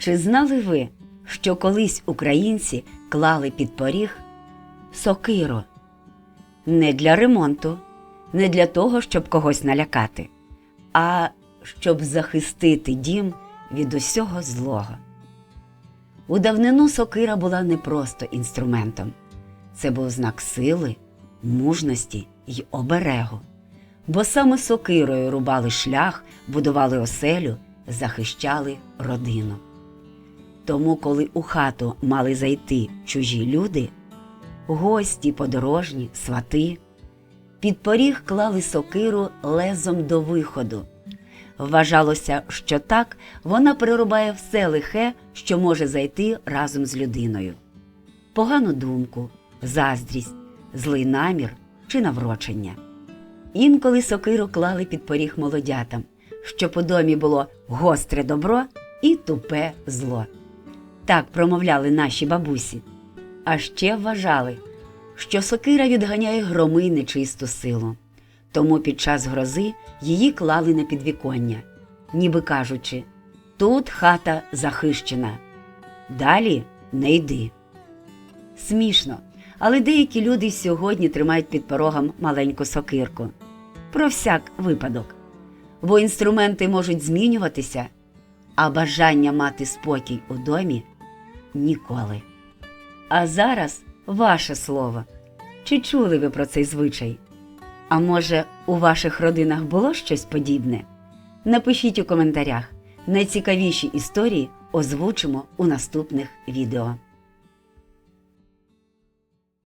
Чи знали ви, що колись українці клали під поріг сокиру? Не для ремонту, не для того, щоб когось налякати, а щоб захистити дім від усього злого. У давнину сокира була не просто інструментом, це був знак сили, мужності й оберегу. Бо саме сокирою рубали шлях, будували оселю, захищали родину. Тому, коли у хату мали зайти чужі люди, гості, подорожні, свати, під поріг клали сокиру лезом до виходу. Вважалося, що так вона прирубає все лихе, що може зайти разом з людиною. Погану думку, заздрість, злий намір чи наврочення. Інколи сокиру клали під поріг молодятам, щоб у домі було гостре добро і тупе зло. Так промовляли наші бабусі. А ще вважали, що сокира відганяє громи нечисту силу. Тому під час грози її клали на підвіконня, ніби кажучи, тут хата захищена, далі не йди. Смішно, але деякі люди сьогодні тримають під порогом маленьку сокирку. Про всяк випадок. Бо інструменти можуть змінюватися, а бажання мати спокій у домі ніколи. А зараз ваше слово. Чи чули ви про цей звичай? А може, у ваших родинах було щось подібне? Напишіть у коментарях. Найцікавіші історії озвучимо у наступних відео.